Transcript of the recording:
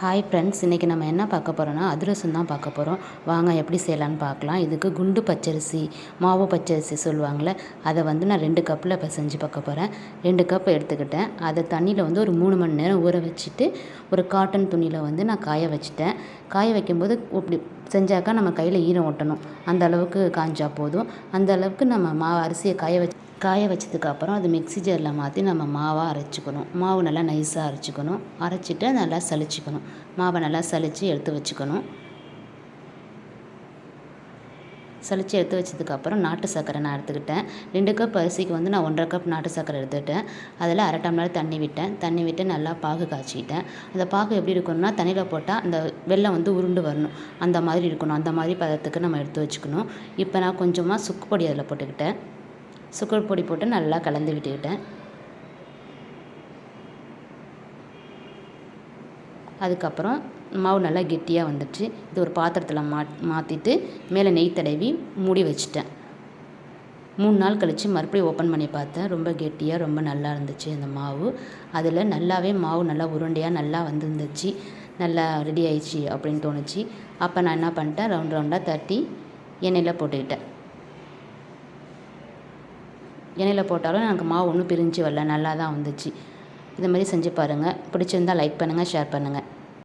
Hi friends இன்றைக்கி நம்ம என்ன பார்க்க போகிறோன்னா அதிரசம் தான் பார்க்க போகிறோம் வாங்க எப்படி செய்யலான்னு பார்க்கலாம். இதுக்கு குண்டு பச்சரிசி மாவு பச்சரிசி சொல்லுவாங்கள்ல அதை வந்து நான் ரெண்டு கப்பில் இப்போ செஞ்சு பார்க்க போகிறேன் ரெண்டு கப் எடுத்துக்கிட்டேன். அதை தண்ணியில் வந்து ஒரு மூணு மணி நேரம் ஊற வச்சுட்டு ஒரு காட்டன் துணியில் வந்து நான் காய வச்சுட்டேன். காய வைக்கும்போது இப்படி செஞ்சாக்கா நம்ம கையில் ஈரம் ஒட்டணும். அந்த அளவுக்கு காஞ்சா போதும். அந்த அளவுக்கு நம்ம மா அரிசியை காய வச்சு காய வச்சதுக்கப்புறம் அது மிக்ஸி ஜாரில் மாற்றி நம்ம மாவாக அரைச்சிக்கணும். மாவு நல்லா நைஸாக அரைச்சிக்கணும். அரைச்சிட்டு நல்லா சலிச்சிக்கணும் மாவை நல்லா சலித்து எடுத்து வச்சுக்கணும். சலித்து எடுத்து வச்சதுக்கப்புறம் நாட்டு சர்க்கரை நான் எடுத்துக்கிட்டேன். ரெண்டு கப் அரிசிக்கு வந்து நான் ஒன்றரை கப் நாட்டு சர்க்கரை எடுத்துக்கிட்டேன். அதில் அரை டம்ளர் தண்ணி விட்டேன். தண்ணி விட்டு நல்லா பாகு காய்ச்சிக்கிட்டேன். அந்த பாகு எப்படி இருக்கணும்னா தண்ணியில் போட்டால் அந்த வெள்ளம் வந்து உருண்டு வரணும். அந்த மாதிரி இருக்கணும். அந்த மாதிரி பதத்துக்கு நம்ம எடுத்து வச்சுக்கணும். இப்போ நான் கொஞ்சமாக சுக்கு பொடி அதில் போட்டுக்கிட்டேன். சுக்கர் பொடி போட்டு நல்லா கலந்து விட்டுக்கிட்டேன். அதுக்கப்புறம் மாவு நல்லா கெட்டியாக வந்துடுச்சு. இது ஒரு பாத்திரத்தில் மா மாற்றிட்டு மேலே நெய் தடவி மூடி வச்சுட்டேன். மூணு நாள் கழித்து மறுபடியும் ஓப்பன் பண்ணி பார்த்தேன். ரொம்ப கெட்டியாக ரொம்ப நல்லா இருந்துச்சு அந்த மாவு. அதில் நல்லாவே மாவு நல்லா உருண்டையாக நல்லா வந்துருந்துச்சு. நல்லா ரெடி ஆயிடுச்சு அப்படின்னு தோணுச்சு. அப்போ நான் என்ன பண்ணிட்டேன்? ரவுண்ட் ரவுண்டாக தட்டி எண்ணெயில் போட்டுக்கிட்டேன். எண்ணெயில் போட்டாலும் எனக்கு மாவு ஒன்றும் பிரிஞ்சு வரல. நல்லா தான் வந்துச்சு. இதை மாதிரி செஞ்சு பாருங்கள் பிடிச்சிருந்தா லைக் பண்ணுங்கள் ஷேர் பண்ணுங்கள்